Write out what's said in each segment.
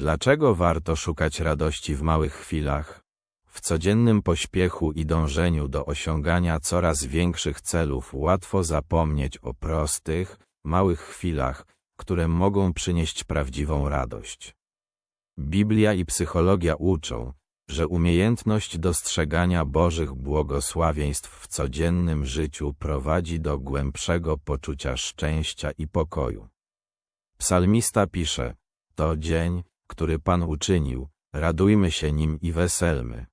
Dlaczego warto szukać radości w małych chwilach? W codziennym pośpiechu i dążeniu do osiągania coraz większych celów łatwo zapomnieć o prostych, małych chwilach, które mogą przynieść prawdziwą radość. Biblia i psychologia uczą, że umiejętność dostrzegania Bożych błogosławieństw w codziennym życiu prowadzi do głębszego poczucia szczęścia i pokoju. Psalmista pisze, to dzień, który Pan uczynił, radujmy się nim i weselmy.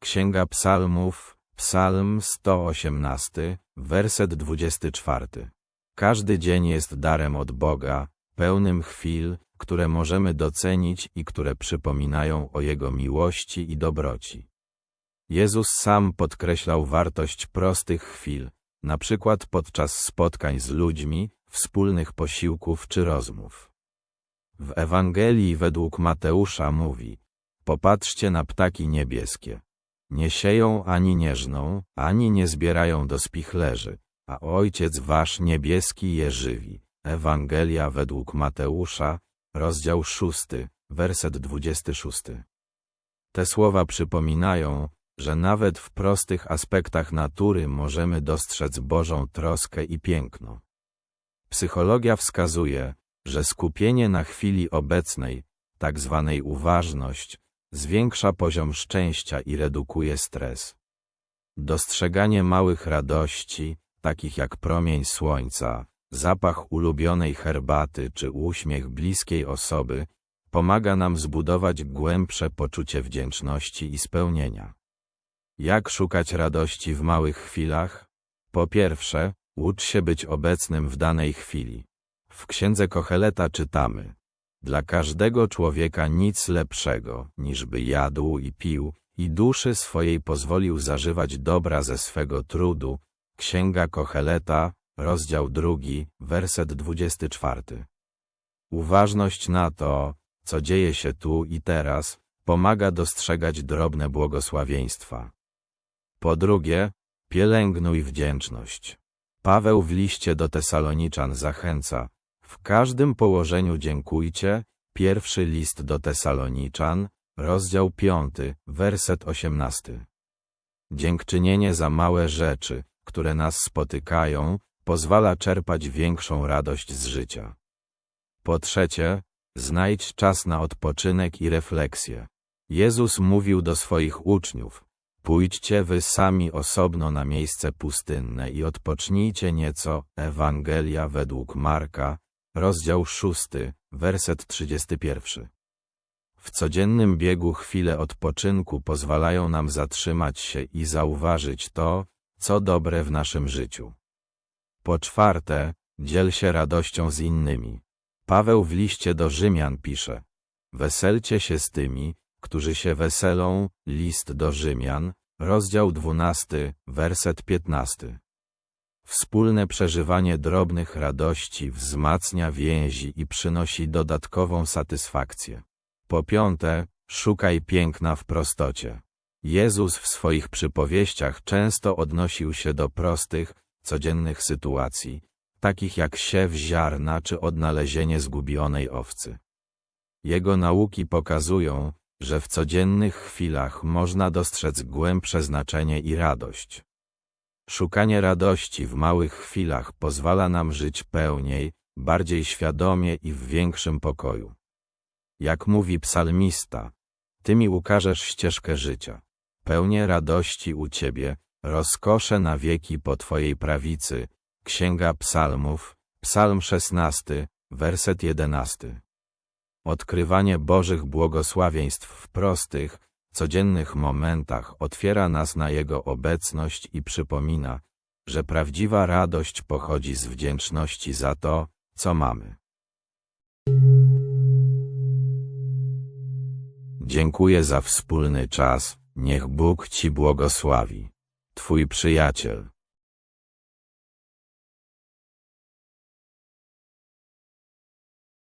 Księga Psalmów, Psalm 118, werset 24. Każdy dzień jest darem od Boga, pełnym chwil, które możemy docenić i które przypominają o Jego miłości i dobroci. Jezus sam podkreślał wartość prostych chwil, na przykład podczas spotkań z ludźmi, wspólnych posiłków czy rozmów. W Ewangelii według Mateusza mówi, popatrzcie na ptaki niebieskie. Nie sieją ani nie żną, ani nie zbierają do spichlerzy, a Ojciec wasz niebieski je żywi. Ewangelia według Mateusza, rozdział 6, werset 26. Te słowa przypominają, że nawet w prostych aspektach natury możemy dostrzec Bożą troskę i piękno. Psychologia wskazuje, że skupienie na chwili obecnej, tak zwanej uważność, zwiększa poziom szczęścia i redukuje stres. Dostrzeganie małych radości, takich jak promień słońca, zapach ulubionej herbaty czy uśmiech bliskiej osoby, pomaga nam zbudować głębsze poczucie wdzięczności i spełnienia. Jak szukać radości w małych chwilach? Po pierwsze, ucz się być obecnym w danej chwili. W księdze Kocheleta czytamy: Dla każdego człowieka nic lepszego, niż by jadł i pił, i duszy swojej pozwolił zażywać dobra ze swego trudu. Księga Kocheleta, rozdział drugi, werset 24. Uważność na to, co dzieje się tu i teraz, pomaga dostrzegać drobne błogosławieństwa. Po drugie, pielęgnuj wdzięczność. Paweł w liście do Tesaloniczan zachęca, w każdym położeniu dziękujcie, pierwszy list do Tesaloniczan, rozdział 5, werset 18. Dziękczynienie za małe rzeczy, które nas spotykają, pozwala czerpać większą radość z życia. Po trzecie, znajdź czas na odpoczynek i refleksję. Jezus mówił do swoich uczniów, pójdźcie wy sami osobno na miejsce pustynne i odpocznijcie nieco. Ewangelia według Marka, rozdział 6, werset 31. W codziennym biegu chwile odpoczynku pozwalają nam zatrzymać się i zauważyć to, co dobre w naszym życiu. Po czwarte, dziel się radością z innymi. Paweł w liście do Rzymian pisze, weselcie się z tymi, którzy się weselą, list do Rzymian, rozdział 12, werset 15. Wspólne przeżywanie drobnych radości wzmacnia więzi i przynosi dodatkową satysfakcję. Po piąte, szukaj piękna w prostocie. Jezus w swoich przypowieściach często odnosił się do prostych, codziennych sytuacji, takich jak siew ziarna czy odnalezienie zgubionej owcy. Jego nauki pokazują, że w codziennych chwilach można dostrzec głębsze znaczenie i radość. Szukanie radości w małych chwilach pozwala nam żyć pełniej, bardziej świadomie i w większym pokoju. Jak mówi psalmista, Ty mi ukażesz ścieżkę życia. Pełnię radości u Ciebie, rozkosze na wieki po Twojej prawicy. Księga Psalmów, Psalm 16, werset 11. Odkrywanie Bożych błogosławieństw w prostych, codziennych momentach otwiera nas na Jego obecność i przypomina, że prawdziwa radość pochodzi z wdzięczności za to, co mamy. Dziękuję za wspólny czas, niech Bóg Ci błogosławi. Twój przyjaciel.